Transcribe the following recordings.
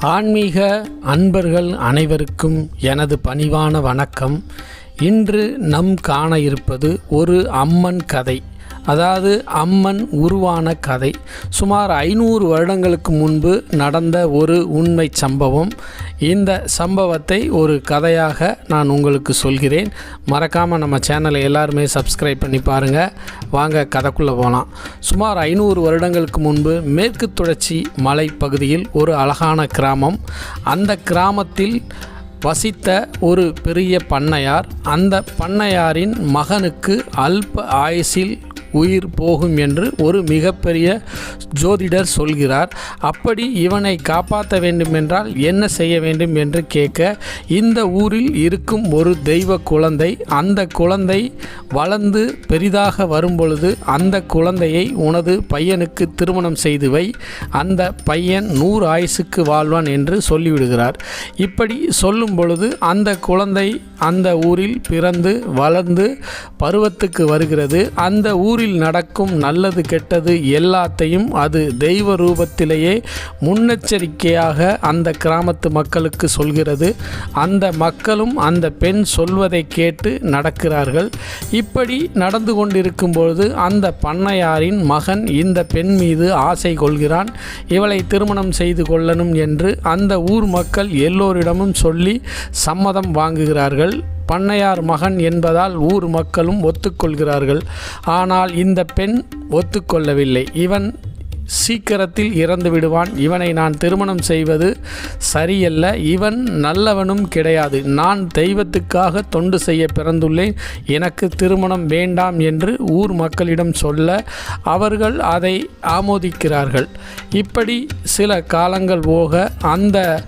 ஆன்மீக அன்பர்கள் அனைவருக்கும் எனது பணிவான வணக்கம். இன்று நம் காண இருப்பது ஒரு அம்மன் கதை. அதாவது அம்மன் உருவான கதை. சுமார் ஐநூறு வருடங்களுக்கு முன்பு நடந்த ஒரு உண்மை சம்பவம். இந்த சம்பவத்தை ஒரு கதையாக நான் உங்களுக்கு சொல்கிறேன். மறக்காமல் நம்ம சேனலை எல்லாருமே சப்ஸ்கிரைப் பண்ணி பாருங்கள் வாங்க கதைக்குள்ளே போகலாம் சுமார் ஐநூறு வருடங்களுக்கு முன்பு மேற்கு தொடர்ச்சி மலை பகுதியில் ஒரு அழகான கிராமம். அந்த கிராமத்தில் வசித்த ஒரு பெரிய பண்ணையார். அந்த பண்ணையாரின் மகனுக்கு அல்ப ஆயுசில் உயிர் போகும் என்று ஒரு மிகப்பெரிய ஜோதிடர் சொல்கிறார். அப்படி இவனை காப்பாற்ற வேண்டுமென்றால் என்ன செய்ய வேண்டும் என்று கேட்க இந்த ஊரில் இருக்கும் ஒரு தெய்வ குழந்தை அந்த குழந்தை வளர்ந்து பெரிதாக வரும்பொழுது அந்த குழந்தையை உனது பையனுக்கு திருமணம் செய்து வை அந்த பையன் நூறு ஆயுசுக்கு வாழ்வான் என்று சொல்லிவிடுகிறார். இப்படி சொல்லும் பொழுது அந்த குழந்தை அந்த ஊரில் பிறந்து வளர்ந்து பருவத்துக்கு வருகிறது. அந்த ஊர் ஊரில் நடக்கும் நல்லது கெட்டது எல்லாத்தையும் அது தெய்வ ரூபத்திலேயே முன்னெச்சரிக்கையாக அந்த கிராமத்து மக்களுக்கு சொல்கிறது. அந்த மக்களும் அந்த பெண் சொல்வதை கேட்டு நடக்கிறார்கள். இப்படி நடந்து கொண்டிருக்கும் பொழுது அந்த பண்ணையாரின் மகன் இந்த பெண் மீது ஆசை கொள்கிறான். இவளை திருமணம் செய்து கொள்ளணும் என்று அந்த ஊர் மக்கள் எல்லோரிடமும் சொல்லி சம்மதம் வாங்குகிறார்கள். பண்ணையார் மகன் என்பதால் ஊர் மக்களும் ஒத்துக்கொள்கிறார்கள். ஆனால் இந்த பெண் ஒத்துக்கொள்ளவில்லை. இவன் சீக்கிரத்தில் இறந்து விடுவான். இவனை நான் திருமணம் செய்வது சரியல்ல. இவன் நல்லவனும் கிடையாது. நான் தெய்வத்துக்காக தொண்டு செய்ய பிறந்துள்ளேன். எனக்கு திருமணம் வேண்டாம் என்று ஊர் மக்களிடம் சொல்ல அவர்கள் அதை ஆமோதிக்கிறார்கள். இப்படி சில காலங்கள் போக அந்த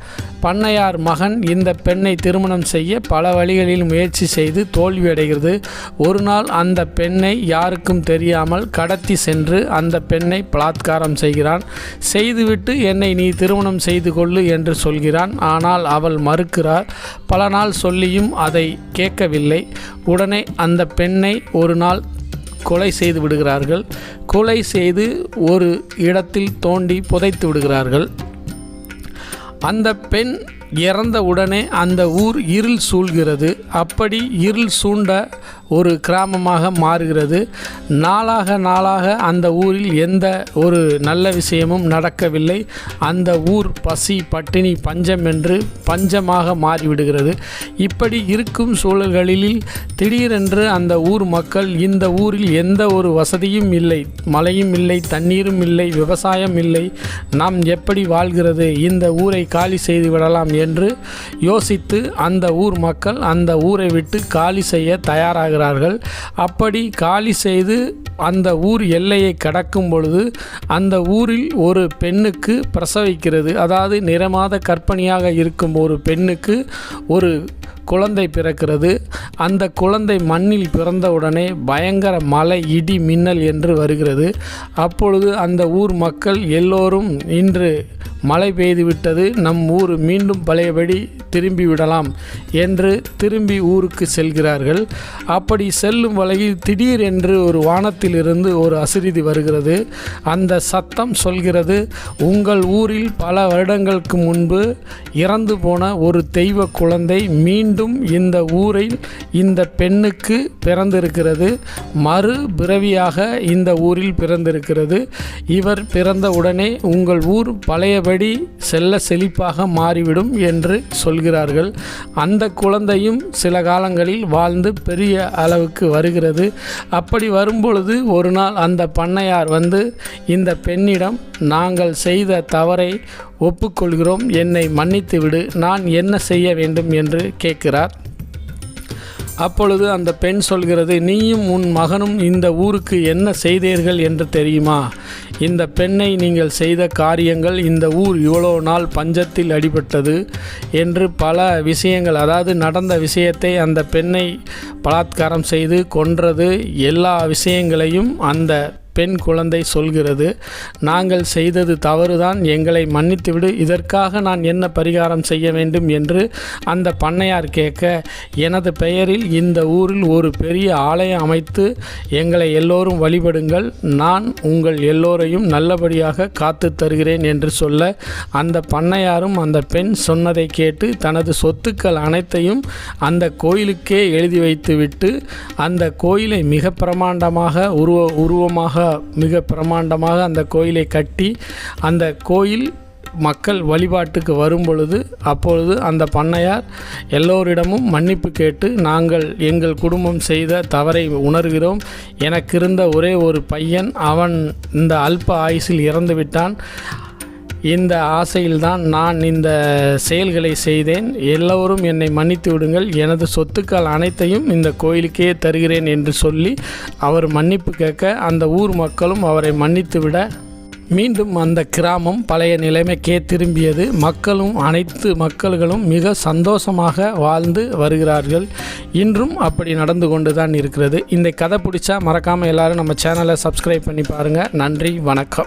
பண்ணையார் மகன் இந்த பெண்ணை திருமணம் செய்ய பல வழிகளில் முயற்சி செய்து தோல்வியடைகிறது ஒரு நாள் அந்த பெண்ணை யாருக்கும் தெரியாமல் கடத்தி சென்று அந்த பெண்ணை பலாத்காரம் செய்கிறான். செய்துவிட்டு என்னை நீ திருமணம் செய்து கொள்ளு என்று சொல்கிறான். ஆனால் அவள் மறுக்கிறார். பல நாள் சொல்லியும் அதை கேட்கவில்லை. உடனே அந்த பெண்ணை ஒரு நாள் கொலை செய்து விடுகிறார்கள். கொலை செய்து ஒரு இடத்தில் தோண்டி புதைத்து விடுகிறார்கள். அந்த பெண் இறந்த உடனே அந்த ஊர் இருள் சூழ்கிறது. அப்படி இருள் சூண்ட ஒரு கிராமமாக மாறுகிறது. நாளாக நாளாக அந்த ஊரில் எந்த ஒரு நல்ல விஷயமும் நடக்கவில்லை. அந்த ஊர் பசி பட்டினி பஞ்சம் என்று பஞ்சமாக மாறிவிடுகிறது. இப்படி இருக்கும் சூழல்களில் திடீரென்று அந்த ஊர் மக்கள் இந்த ஊரில் எந்த ஒரு வசதியும் இல்லை. மழையும் இல்லை தண்ணீரும் இல்லை விவசாயம் இல்லை. நாம் எப்படி வாழ்கிறது? இந்த ஊரை காலி செய்து விடலாம் என்று யோசித்து அந்த ஊர் மக்கள் அந்த ஊரை விட்டு காலி செய்ய தயாராகிறார்கள். அப்படி காலி செய்து அந்த ஊர் எல்லையை கடக்கும் பொழுது அந்த ஊரில் ஒரு பெண்ணுக்கு பிரசவிக்கிறது. அதாவது நிறமாத கற்பனையாக இருக்கும் ஒரு பெண்ணுக்கு ஒரு குழந்தை பிறக்கிறது. அந்த குழந்தை மண்ணில் பிறந்தவுடனே பயங்கர மழை இடி மின்னல் என்று வருகிறது. அப்பொழுது அந்த ஊர் மக்கள் எல்லோரும் இன்று மழை பெய்துவிட்டது நம் ஊர் மீண்டும் பழையபடி திரும்பி விடலாம் என்று திரும்பி ஊருக்கு செல்கிறார்கள். அப்படி செல்லும் வழியில் திடீரென்று ஒரு வானத்திலிருந்து ஒரு அசிரிதி வருகிறது. அந்த சத்தம் சொல்கிறது உங்கள் ஊரில் பல வருடங்களுக்கு முன்பு இறந்து போன ஒரு தெய்வ குழந்தை மீண்டும் இந்த ஊரில் இந்த பெண்ணுக்கு பிறந்திருக்கிறது. மறு பிறவியாக இந்த ஊரில் பிறந்திருக்கிறது. இவர் பிறந்த உடனே உங்கள் ஊர் பழையபடி செல்ல செழிப்பாக மாறிவிடும் என்று சொல்கிறார்கள். அந்த குழந்தையும் சில காலங்களில் வாழ்ந்து பெரிய அளவுக்கு வருகிறது. அப்படி வரும்பொழுது ஒரு நாள் அந்த பண்ணையார் வந்து இந்த பெண்ணிடம் நாங்கள் செய்த தவறை ஒப்புக்கொள்கிறோம். என்னை மன்னித்து விடு. நான் என்ன செய்ய வேண்டும்? என்று கேட்கிறார். அப்பொழுது அந்த பெண் சொல்கிறது நீயும் உன் மகனும் இந்த ஊருக்கு என்ன செய்தீர்கள் என்று தெரியுமா? இந்த பெண்ணை நீங்கள் செய்த காரியங்கள் இந்த ஊர் இவ்வளோ நாள் பஞ்சத்தில் அடிபட்டது என்று பல விஷயங்கள் அதாவது நடந்த விஷயத்தை அந்த பெண்ணை பலாத்காரம் செய்து கொன்றது. எல்லா விஷயங்களையும் அந்த பெண் குழந்தை சொல்கிறது நாங்கள் செய்தது தவறுதான் எங்களை மன்னித்துவிடு இதற்காக நான் என்ன பரிகாரம் செய்ய வேண்டும்? என்று அந்த பண்ணையார் கேட்க எனது பெயரில் இந்த ஊரில் ஒரு பெரிய ஆலயம் அமைத்து எங்களை எல்லோரும் வழிபடுங்கள் நான் உங்கள் எல்லோரையும் நல்லபடியாக காத்து தருகிறேன் என்று சொல்ல அந்த பண்ணையாரும் அந்த பெண் சொன்னதை கேட்டு தனது சொத்துக்கள் அனைத்தையும் அந்த கோயிலுக்கே எழுதி வைத்துவிட்டு அந்த கோயிலை மிக பிரமாண்டமாக உருவ உருவமாக மிக பிரமாண்டமாக அந்த கோயிலை கட்டி அந்த கோயில் மக்கள் வழிபாட்டுக்கு வரும் பொழுது அப்பொழுது அந்த பண்ணையார் எல்லோரிடமும் மன்னிப்பு கேட்டு நாங்கள் எங்கள் குடும்பம் செய்த தவறை உணர்கிறோம். எனக்கு இருந்த ஒரே ஒரு பையன் அவன் இந்த அல்ப ஆயுசில் இறந்துவிட்டான். இந்த ஆசையில்தான் நான் இந்த செயல்களை செய்தேன். எல்லோரும் என்னை மன்னித்து விடுங்கள். எனது சொத்துக்கள் அனைத்தையும் இந்த கோயிலுக்கே தருகிறேன் என்று சொல்லி அவர் மன்னிப்பு கேட்க அந்த ஊர் மக்களும் அவரை மன்னித்து விட மீண்டும் அந்த கிராமம் பழைய நிலைமைக்கே திரும்பியது. மக்களும் அனைத்து மக்கள்களும் மிக சந்தோஷமாக வாழ்ந்து வருகிறார்கள். இன்றும் அப்படி நடந்து கொண்டு தான் இருக்கிறது. இந்த கதை பிடிச்சா மறக்காமல் எல்லாரும் நம்ம சேனலை சப்ஸ்கிரைப் பண்ணி பாருங்கள் நன்றி வணக்கம்.